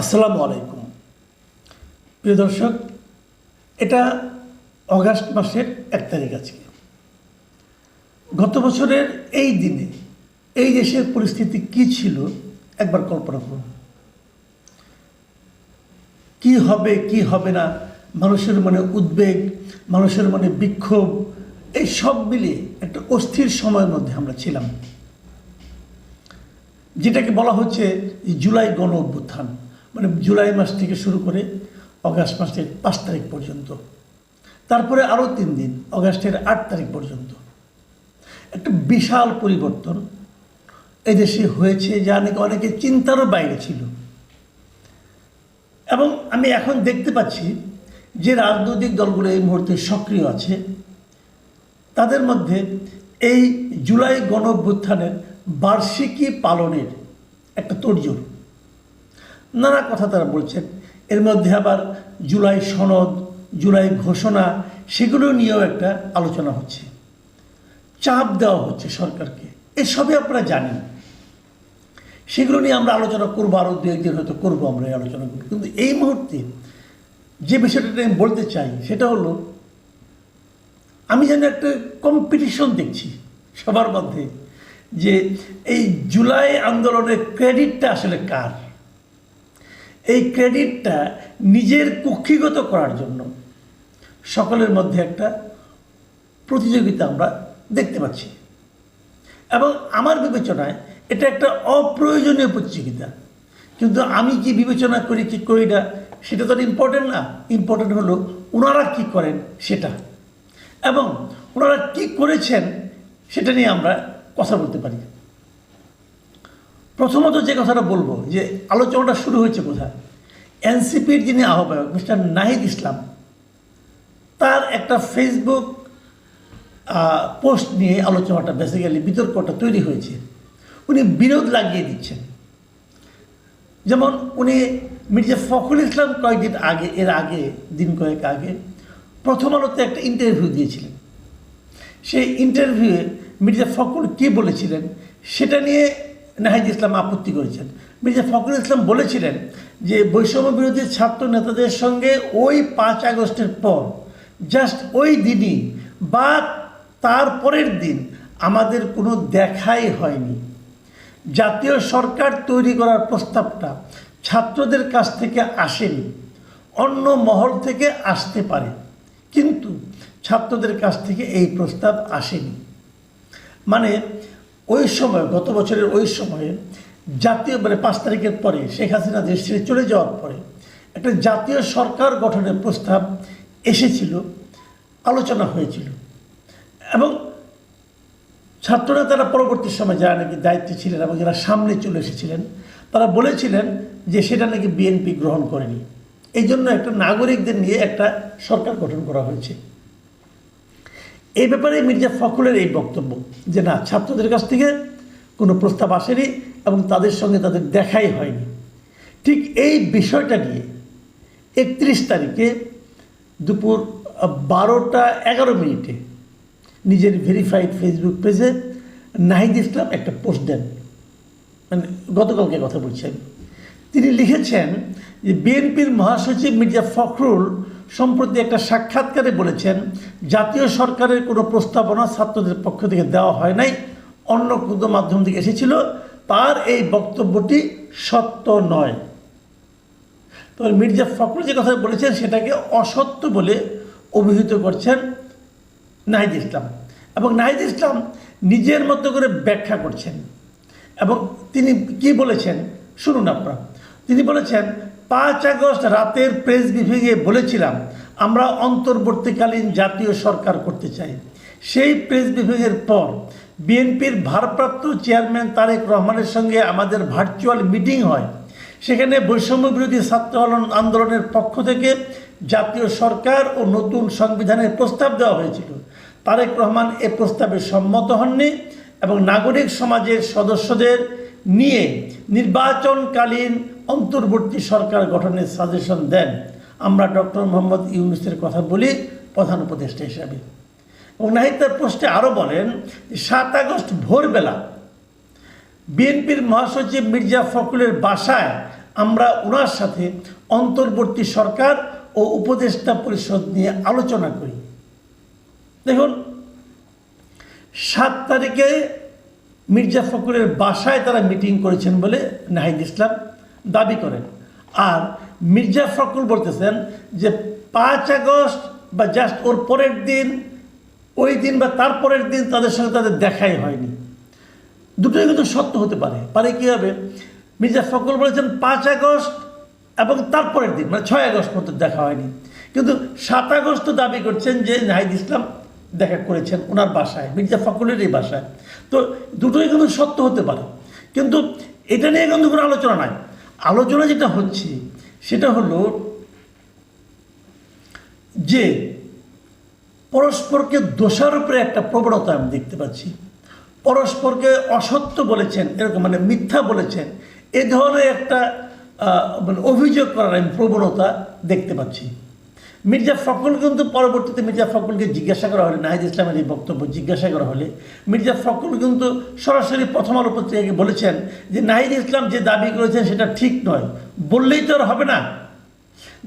আসসালামু আলাইকুম। প্রিয় দর্শক, এটা অগাস্ট মাসের এক তারিখ আজকে। গত বছরের এই দিনে এই দেশের পরিস্থিতি কি ছিল, একবার কল্পনা করুন। কি হবে কি হবে না, মানুষের মনে উদ্বেগ, মানুষের মনে বিক্ষোভ, এই সব মিলিয়ে একটা অস্থির সময়ের মধ্যে আমরা ছিলাম। যেটাকে বলা হচ্ছে জুলাই গণ অভ্যুত্থান মানে জুলাই মাস থেকে শুরু করে অগাস্ট মাসের পাঁচ তারিখ পর্যন্ত। তারপরে আরও তিন দিন, অগাস্টের আট তারিখ পর্যন্ত। একটা বিশাল পরিবর্তন এদেশে হয়েছে যা নাকি অনেকে চিন্তারও বাইরে ছিল। এবং আমি এখন দেখতে পাচ্ছি যে রাজনৈতিক দলগুলো এই মুহূর্তে সক্রিয় আছে। তাদের মধ্যে এই জুলাই গণ বার্ষিকী পালনের একটা তোড়জোড়। নানা কথা তারা বলছেন। এর মধ্যে আবার জুলাই সনদ, জুলাই ঘোষণা সেগুলো নিয়েও একটা আলোচনা হচ্ছে। চাপ দেওয়া হচ্ছে সরকারকে। এসবই আপনারা জানেন। সেগুলো নিয়ে আমরা আলোচনা করব আরও দু একদিন হয়তো করব আমরা এই আলোচনাগুলো। কিন্তু এই মুহূর্তে যে বিষয়টা আমি বলতে চাই, সেটা হলো, আমি যেন একটা কম্পিটিশন দেখছি সবার মধ্যে, যে এই জুলাই আন্দোলনের ক্রেডিটটা আসলে কার? এই ক্রেডিটটা নিজের কুক্ষিগত করার জন্য। সকলের মধ্যে একটা প্রতিযোগিতা আমরা দেখতে পাচ্ছি। এবং আমার বিবেচনায় এটা একটা অপ্রয়োজনীয় প্রতিযোগিতা। কিন্তু আমি কি বিবেচনা করি, কি করি না, সেটা তো ইম্পর্টেন্ট না। ইম্পর্টেন্ট হলো ওনারা কি করেন সেটা। এবং ওনারা কি করেছেন, সেটা নিয়ে আমরা কথা বলতে পারি। প্রথমত যে কথাটা বলব, যে আলোচনাটা শুরু হয়েছে কোথায় এনসিপির যিনি আহ্বায়ক, মিস্টার নাহিদ ইসলাম, তার একটা ফেসবুক পোস্ট নিয়ে আলোচনাটা বেসিক্যালি বিতর্কটা তৈরি হয়েছে। উনি বিরোধ লাগিয়ে দিচ্ছেন। যেমন উনি মির্জা ফখরুল ইসলাম কয়েকদিন আগে, এর আগে, দিন কয়েক আগে, প্রথম আলোতে একটা ইন্টারভিউ দিয়েছিলেন। সেই ইন্টারভিউয়ে মির্জা ফখরুল কী বলেছিলেন, সেটা নিয়ে নাহিদ ইসলাম আপত্তি করেছেন। মির্জা ফখরুল ইসলাম বলেছিলেন যে বৈষম্য বিরোধী ছাত্র নেতাদের সঙ্গে ওই পাঁচ আগস্টের পর জাস্ট ওই দিনই বা তার পরের দিন আমাদের কোনো দেখাই হয়নি। জাতীয় সরকার তৈরি করার প্রস্তাবটা ছাত্রদের কাছ থেকে আসেনি, অন্য মহল থেকে আসতে পারে, কিন্তু ছাত্রদের কাছ থেকে এই প্রস্তাব আসেনি। মানে ওই সময়, গত বছরের ওই সময়ে, জাতীয় মানে পাঁচ তারিখের পরে শেখ হাসিনা দেশ ছেড়ে চলে যাওয়ার পরে একটা জাতীয় সরকার গঠনের প্রস্তাব এসেছিল, আলোচনা হয়েছিল। এবং ছাত্ররা তারা পরবর্তী সময় যারা নাকি দায়িত্বে ছিলেন এবং যারা সামনে চলে এসেছিলেন, তারা বলেছিলেন যে সেটা নাকি বিএনপি গ্রহণ করেনি। এই জন্য একটা নাগরিকদের নিয়ে একটা সরকার গঠন করা হয়েছে। এই ব্যাপারে মির্জা ফখরুলের এই বক্তব্য যে না, ছাত্রদের কাছ থেকে কোনো প্রস্তাব আসেনি এবং তাদের সঙ্গে তাদের দেখাই হয়নি। ঠিক এই বিষয়টা নিয়ে একত্রিশ তারিখে দুপুর বারোটা এগারো মিনিটে নিজের ভেরিফাইড ফেসবুক পেজে নাহিদ ইসলাম একটা পোস্ট দেন। মানে গতকালকে কথা বলছি আমি তিনি লিখেছেন যে, বিএনপির মহাসচিব মির্জা ফখরুল সম্প্রতি একটা সাক্ষাৎকারে বলেছেন, জাতীয় সরকারের কোনো প্রস্তাবনা ছাত্রদের পক্ষ থেকে দেওয়া হয় নাই, অন্য কোনো মাধ্যম থেকে এসেছিল, তার এই বক্তব্যটি সত্য নয়। তবে মির্জা ফখরুল যে কথা বলেছেন, সেটাকে অসত্য বলে অভিহিত করছেন নাহিদ ইসলাম। এবং নাহিদ ইসলাম নিজের মতো করে ব্যাখ্যা করছেন। এবং তিনি কি বলেছেন, শুনুন আপনারা। তিনি বলেছেন পাঁচ আগস্ট রাতের প্রেস বিভাগে বলেছিলাম, আমরা অন্তর্বর্তীকালীন জাতীয় সরকার করতে চাই। সেই প্রেস বিভাগের পর বিএনপির ভারপ্রাপ্ত চেয়ারম্যান তারেক রহমানের সঙ্গে আমাদের ভার্চুয়াল মিটিং হয়। সেখানে বৈষম্য বিরোধী ছাত্র আন্দোলনের পক্ষ থেকে জাতীয় সরকার ও নতুন সংবিধানের প্রস্তাব দেওয়া হয়েছিল। তারেক রহমান এ প্রস্তাবে সম্মত হননি এবং নাগরিক সমাজের সদস্যদের নিয়ে নির্বাচনকালীন অন্তর্বর্তী সরকার গঠনের সাজেশন দেন। আমরা ডক্টর মোহাম্মদ ইউনুসের কথা বলি প্রধান উপদেষ্টা হিসাবে। এবং নাহিদ তার পোস্টে আরও বলেন সাত আগস্ট ভোরবেলা বিএনপির মহাসচিব মির্জা ফখরুলের বাসায় আমরা ওনার সাথে অন্তর্বর্তী সরকার ও উপদেষ্টা পরিষদ নিয়ে আলোচনা করি। দেখুন, সাত তারিখে মির্জা ফখরুলের বাসায় তারা মিটিং করেছেন বলে নাহিদ ইসলাম দাবি করেন। আর মির্জা ফখরুল বলতেছেন যে পাঁচ আগস্ট বা জাস্ট ওর পরের দিন, ওই দিন বা তারপরের দিন তাদের সঙ্গে তাদের দেখাই হয়নি। দুটোই কিন্তু সত্য হতে পারে। পারে কী হবে? মির্জা ফখরুল বলেছেন পাঁচ আগস্ট এবং তারপরের দিন মানে ছয় আগস্ট পর্যন্ত দেখা হয়নি। কিন্তু সাত আগস্ট দাবি করছেন যে নাহিদ ইসলাম দেখা করেছেন ওনার বাসায়, মির্জা ফখরুলেরই বাসায়। তো দুটোই কিন্তু সত্য হতে পারে। কিন্তু এটা নিয়ে কিন্তু কোনো আলোচনা নাই। আলোচনা যেটা হচ্ছে, সেটা হলো যে পরস্পরকে দোষারোপের একটা প্রবণতা আমি দেখতে পাচ্ছি। পরস্পরকে অসত্য বলেছেন, এরকম মানে মিথ্যা বলেছেন, এ ধরনের একটা মানে অভিযোগ করার আমি প্রবণতা দেখতে পাচ্ছি। মির্জা ফখরুল কিন্তু পরবর্তীতে মির্জা ফখরুলকে জিজ্ঞাসা করা হলে, নাহিদ ইসলামের এই বক্তব্য জিজ্ঞাসা করা হলে, মির্জা ফখরুল কিন্তু সরাসরি প্রথম আলো পত্রিকাকে বলেছেন যে, নাহিদ ইসলাম যে দাবি করেছেন সেটা ঠিক নয়। বললেই তো আর হবে না।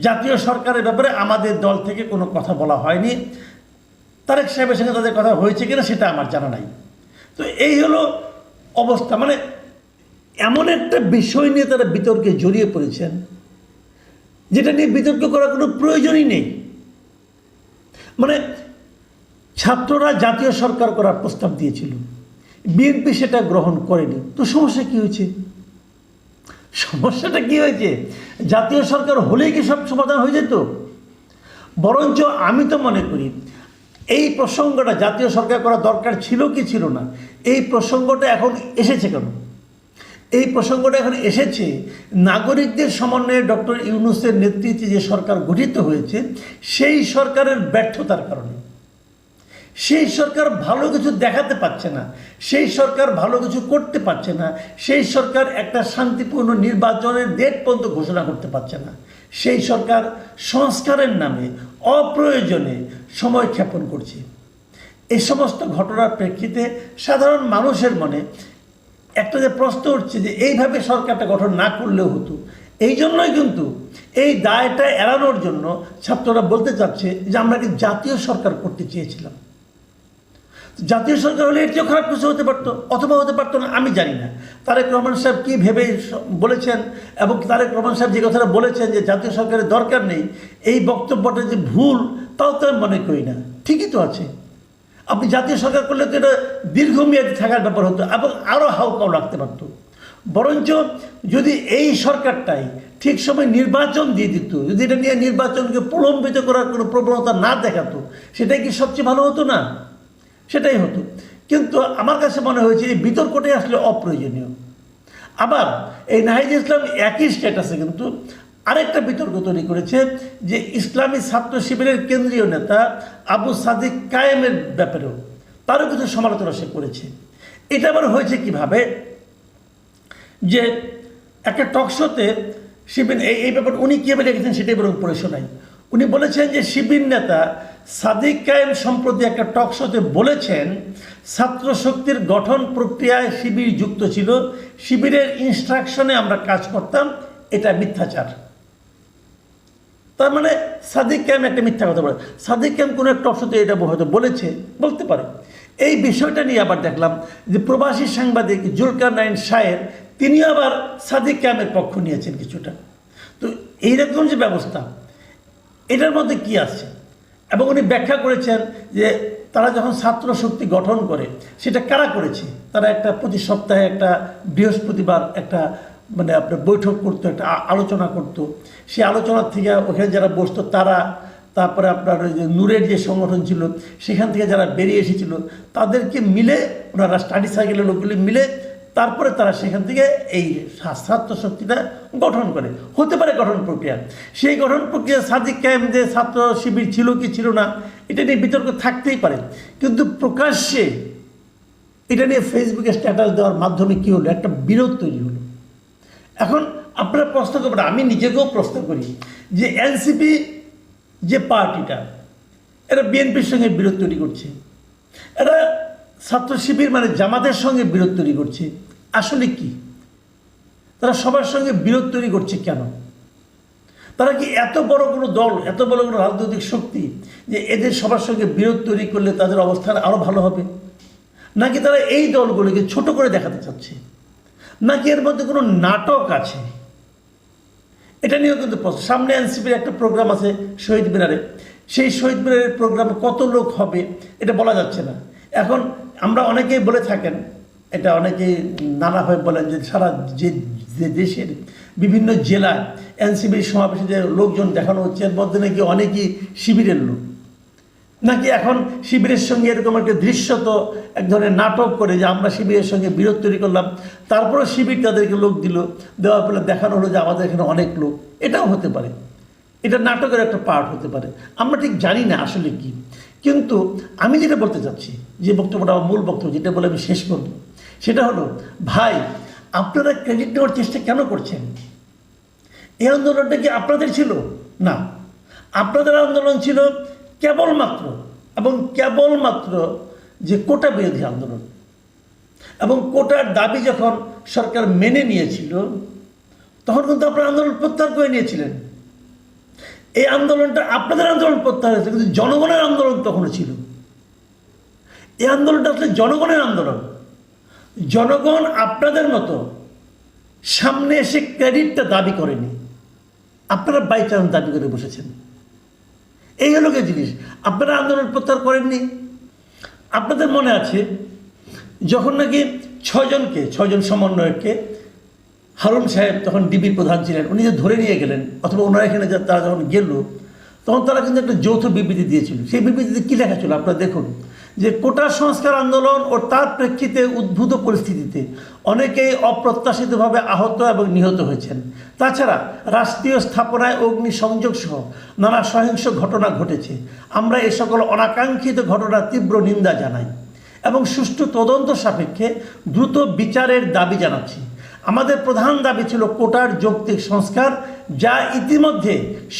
জাতীয় সরকারের ব্যাপারে আমাদের দল থেকে কোনো কথা বলা হয়নি। তারেক সাহেবের সঙ্গে তাদের কথা হয়েছে কিনা সেটা আমার জানা নাই। তো এই হলো অবস্থা। মানে এমন একটা বিষয় নিয়ে তারা বিতর্কে জড়িয়ে পড়েছেন। যেটা নিয়ে বিতর্ক করার কোনো প্রয়োজনই নেই। মানে ছাত্ররা জাতীয় সরকার করার প্রস্তাব দিয়েছিল। বিএনপি সেটা গ্রহণ করেনি। তো সমস্যা কি হয়েছে? সমস্যাটা কি হয়েছে? জাতীয় সরকার হলেই কি সব সমাধান হয়ে যেত? বরঞ্চ আমি তো মনে করি, এই প্রসঙ্গটা জাতীয় সরকার করা দরকার ছিল কি ছিল না, এই প্রসঙ্গটা এখন এসেছে কেন? এই প্রসঙ্গটা এখন এসেছে। নাগরিকদের সমন্বয়ে ডক্টর ইউনুসের নেতৃত্বে যে সরকার গঠিত হয়েছে, সেই সরকারের ব্যর্থতার কারণে। সেই সরকার ভালো কিছু দেখাতে পারছে না, সেই সরকার ভালো কিছু করতে পারছে না, সেই সরকার একটা শান্তিপূর্ণ নির্বাচনের ডেট পর্যন্ত ঘোষণা করতে পারছে না। সেই সরকার সংস্কারের নামে অপ্রয়োজনে সময় ক্ষেপণ করছে। এই সমস্ত ঘটনার প্রেক্ষিতে সাধারণ মানুষের মনে একটা যে প্রশ্ন উঠছে যে এইভাবে সরকারটা গঠন না করলেও হতো। এই জন্যই কিন্তু এই দায়টা এড়ানোর জন্য ছাত্ররা বলতে চাচ্ছে যে আমরা কি জাতীয় সরকার করতে চেয়েছিলাম। জাতীয় সরকার হলে এর চেয়েও খারাপ কিছু হতে পারতো, অথবা হতে পারতো না, আমি জানি না। তারেক রহমান সাহেব কী ভেবে বলেছেন এবং তারেক রহমান সাহেব যে কথাটা বলেছেন যে জাতীয় সরকারের দরকার নেই, এই বক্তব্যটা যে ভুল, তাও তো আমি মনে করি না। ঠিকই তো আছে। আপনি জাতীয় সরকার করলে তো এটা দীর্ঘমেয়াদী থাকার ব্যাপার হতো এবং আরও হাউকাও লাগতে পারতো। বরঞ্চ যদি এই সরকারটাই ঠিক সময় নির্বাচন দিয়ে দিত, যদি এটা নিয়ে নির্বাচনকে প্রলম্বিত করার কোনো প্রবণতা না দেখাতো, সেটাই কি সবচেয়ে ভালো হতো না? সেটাই হতো। কিন্তু আমার কাছে মনে হয়েছে এই বিতর্কটাই আসলে অপ্রয়োজনীয়। আবার এই নাহিদ ইসলাম একই স্ট্যাটাসে কিন্তু আরেকটা বিতর্ক তৈরি করেছে যে ইসলামী ছাত্র শিবিরের কেন্দ্রীয় নেতা আবু সাদিক কায়েমের ব্যাপারেও তারও কিছু সমালোচনা সে করেছে। এটা আবার হয়েছে কীভাবে? যে একটা টকশোতে শিবির, এই ব্যাপার উনি কীভাবে রেখেছেন সেটাই বরং পড়ে শোনাই। উনি বলেছেন যে শিবির নেতা সাদিক কায়েম সম্প্রতি একটা টক শোতে বলেছেন, ছাত্র শক্তির গঠন প্রক্রিয়ায় শিবির যুক্ত ছিল, শিবিরের ইনস্ট্রাকশনে আমরা কাজ করতাম, এটা মিথ্যাচার। তার মানে সাদিক ক্যাম একটা মিথ্যা কথা বলে। সাদিক ক্যাম কোনো একটা অপশতে এটা হয়তো বলেছে, বলতে পারে। এই বিষয়টা নিয়ে আবার দেখলাম যে প্রবাসী সাংবাদিক জুলকার নাইন শায়ের তিনিও আবার সাদিক ক্যামের পক্ষ নিয়েছেন কিছুটা। তো এইরকম যে ব্যবস্থা, এটার মধ্যে কি আছে? এবং উনি ব্যাখ্যা করেছেন যে তারা যখন ছাত্র শক্তি গঠন করে, সেটা কারা করেছে? তারা একটা প্রতি সপ্তাহে একটা বৃহস্পতিবার একটা মানে আপনার বৈঠক করতো, একটা আলোচনা করতো। সেই আলোচনার থেকে ওখানে যারা বসতো, তারা তারপরে আপনার ওই যে নূরের যে সংগঠন ছিল, সেখান থেকে যারা বেরিয়ে এসেছিল, তাদেরকে মিলে, ওনারা স্টাডি সার্কেলের লোকগুলি মিলে তারপরে তারা সেখান থেকে এই ছাত্র শক্তিটা গঠন করে। হতে পারে গঠন প্রক্রিয়া। সেই গঠন প্রক্রিয়া সাদিক কায়েম যে ছাত্র শিবির ছিল কি ছিল না, এটা নিয়ে বিতর্ক থাকতেই পারে। কিন্তু প্রকাশ্যে এটা নিয়ে ফেসবুকে স্ট্যাটাস দেওয়ার মাধ্যমে কী হলো? একটা বিরোধ তৈরি হলো। এখন আপনারা প্রশ্ন করবেন, আমি নিজেকেও প্রশ্ন করি যে এনসিপি যে পার্টিটা, এরা বিএনপির সঙ্গে বিরোধ তৈরি করছে। এরা ছাত্র শিবির মানে জামাতের সঙ্গে বিরোধ তৈরি করছে। আসলে কি? তারা সবার সঙ্গে বিরোধ তৈরি করছে কেন? তারা কি এত বড় কোনো দল, এত বড় কোনো রাজনৈতিক শক্তি যে এদের সবার সঙ্গে বিরোধ তৈরি করলে তাদের অবস্থান আরও ভালো হবে? নাকি তারা এই দলগুলিকে ছোট করে দেখাতে চাচ্ছে? নাকি এর মধ্যে কোনো নাটক আছে? এটা নিয়েও কিন্তু প্রশ্ন। সামনে এনসিপির একটা প্রোগ্রাম আছে শহীদ মিনারে। সেই শহীদ মিনারের প্রোগ্রামে কত লোক হবে এটা বলা যাচ্ছে না। এখন আমরা অনেকেই বলে থাকেন, এটা অনেকেই নানাভাবে বলেন যে সারা যে যে দেশের বিভিন্ন জেলায় এনসিপির সমাবেশে যে লোকজন দেখানো হচ্ছে, এর মধ্যে নাকি অনেকেই শিবিরের লোক। নাকি এখন শিবিরের সঙ্গে এরকম একটা দৃশ্যত এক ধরনের নাটক করে যে আমরা শিবিরের সঙ্গে বিরোধ তৈরি করলাম তারপরে শিবির তাদেরকে লোক দিল, দেওয়ার ফলে দেখানো হলো যে আমাদের এখানে অনেক লোক। এটাও হতে পারে। এটা নাটকের একটা পার্ট হতে পারে। আমরা ঠিক জানি না আসলে কি। কিন্তু আমি যেটা বলতে চাচ্ছি, যে বক্তব্যটা আমার মূল বক্তব্য, যেটা বলে আমি শেষ করব, সেটা হলো, ভাই, আপনারা ক্রেডিট নেওয়ার চেষ্টা কেন করছেন? এই আন্দোলনটা কি আপনাদের ছিল? না। আপনাদের আন্দোলন ছিল কেবলমাত্র এবং কেবলমাত্র যে কোটা বিরোধী আন্দোলন। এবং কোটার দাবি যখন সরকার মেনে নিয়েছিল, তখন কিন্তু আপনারা আন্দোলন প্রত্যাহার করে নিয়েছিলেন। এই আন্দোলনটা আপনাদের আন্দোলন প্রত্যাহার হয়েছে, কিন্তু জনগণের আন্দোলন তখনও ছিল। এই আন্দোলনটা আসলে জনগণের আন্দোলন। জনগণ আপনাদের মতো সামনে এসে ক্রেডিটটা দাবি করেনি। আপনারা বাই চান্স দাবি করে বসেছেন। এই হলো কি জিনিস? আপনারা আন্দোলন প্রত্যাহার করেননি? আপনাদের মনে আছে, যখন নাকি ছজনকে ছজন সমন্বয়ককে হারুন সাহেব তখন ডিবির প্রধান ছিলেন, উনি যে ধরে নিয়ে গেলেন, অথবা ওনারা এখানে তারা যখন গেল, তখন তারা কিন্তু একটা যৌথ বিবৃতি দিয়েছিল। সেই বিবৃতিতে কী লেখা ছিল? আপনারা দেখুন। যে কোটা সংস্কার আন্দোলন ও তার প্রেক্ষিতে উদ্ভূত পরিস্থিতিতে অনেকেই অপ্রত্যাশিতভাবে আহত এবং নিহত হয়েছেন। তাছাড়া রাষ্ট্রীয় স্থাপনায় অগ্নি সংযোগ সহ নানা সহিংস ঘটনা ঘটেছে। আমরা এ সকল অনাকাঙ্ক্ষিত ঘটনার তীব্র নিন্দা জানাই এবং সুষ্ঠু তদন্ত সাপেক্ষে দ্রুত বিচারের দাবি জানাচ্ছি। আমাদের প্রধান দাবি ছিল কোটার যৌক্তিক সংস্কার যা ইতিমধ্যে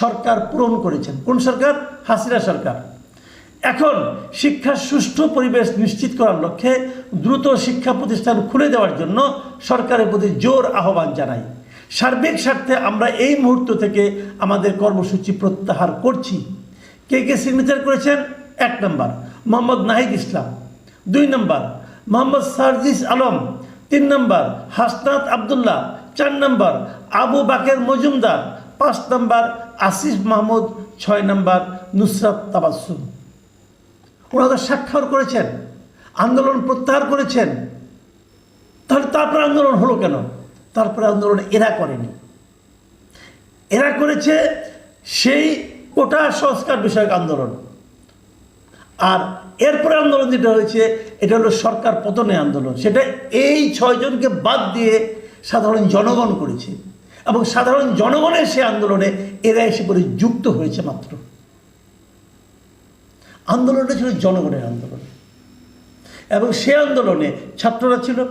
সরকার পূরণ করেছেন। কোন সরকার? হাসিনা সরকার। এখন শিক্ষার সুষ্ঠু পরিবেশ নিশ্চিত করার লক্ষ্যে দ্রুত শিক্ষা প্রতিষ্ঠান খুলে দেওয়ার জন্য সরকারের প্রতি জোর আহ্বান জানাই। সার্বিক স্বার্থে আমরা এই মুহূর্ত থেকে আমাদের কর্মসূচি প্রত্যাহার করছি। কে কে সিগনেচার করেছেন? এক নম্বর, মোহাম্মদ নাহিদ ইসলাম। দুই নম্বর, মোহাম্মদ সার্জিস আলম। তিন নম্বর, হাসনাত আবদুল্লাহ। চার নম্বর, আবু বাকের মজুমদার। পাঁচ নম্বর, আসিফ মাহমুদ। ছয় নম্বর, নুসরাত তাবাসুম ওনারা স্বাক্ষর করেছেন, আন্দোলন প্রত্যাহার করেছেন। তাহলে তারপরে আন্দোলন হলো কেন? তারপরে আন্দোলন এরা করেনি। এরা করেছে সেই কোটা সংস্কার বিষয়ক আন্দোলন। আর এরপরে আন্দোলন যেটা হয়েছে, এটা হলো সরকার পতনের আন্দোলন। সেটা এই ছয়জনকে বাদ দিয়ে সাধারণ জনগণ করেছে। এবং সাধারণ জনগণের সে আন্দোলনে এরা এসে করে যুক্ত হয়েছে মাত্র। আন্দোলনটা ছিল জনগণের আন্দোলন। এবং সে আন্দোলনে ছাত্ররা ছিল,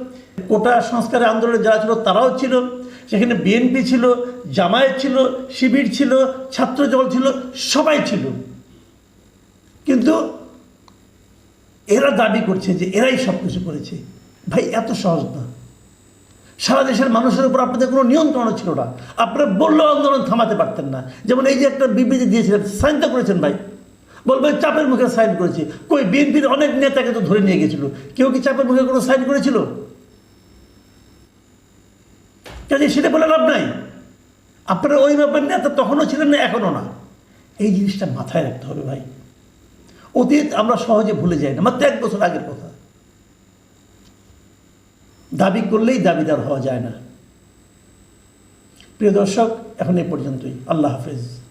কোটা সংস্কারের আন্দোলনে যারা ছিল তারাও ছিল, সেখানে বিএনপি ছিল, জামায়াত ছিল, শিবির ছিল, ছাত্র দল ছিল, সবাই ছিল। কিন্তু এরা দাবি করছে যে এরাই সব কিছু করেছে। ভাই, এত সহজ না। সারা দেশের মানুষের উপর আপনাদের কোনো নিয়ন্ত্রণ ছিল না। আপনারা বললেও আন্দোলন থামাতে পারতেন না। যেমন এই যে একটা বিবৃতি দিয়েছিলেন সাইন তো করেছেন ভাই। বলবেন চাপের মুখে সাইন করেছি। কই, বিএনপির অনেক নেতাকে তো ধরে নিয়ে গেছিল। কেউ কি চাপের মুখে কোনো সাইন করেছিল? কাজে সেটা বলে লাভ নাই। আপনারা ওই ব্যাপার নেতা তখনও ছিলেন না, এখনও না। এই জিনিসটা মাথায় রাখতে হবে, ভাই। অতীত আমরা সহজে ভুলে যাই না, মাত্র এক বছর আগের কথা। দাবি করলেই দাবিদার হওয়া যায় না। প্রিয় দর্শক, এখন এ পর্যন্তই। আল্লাহ হাফেজ।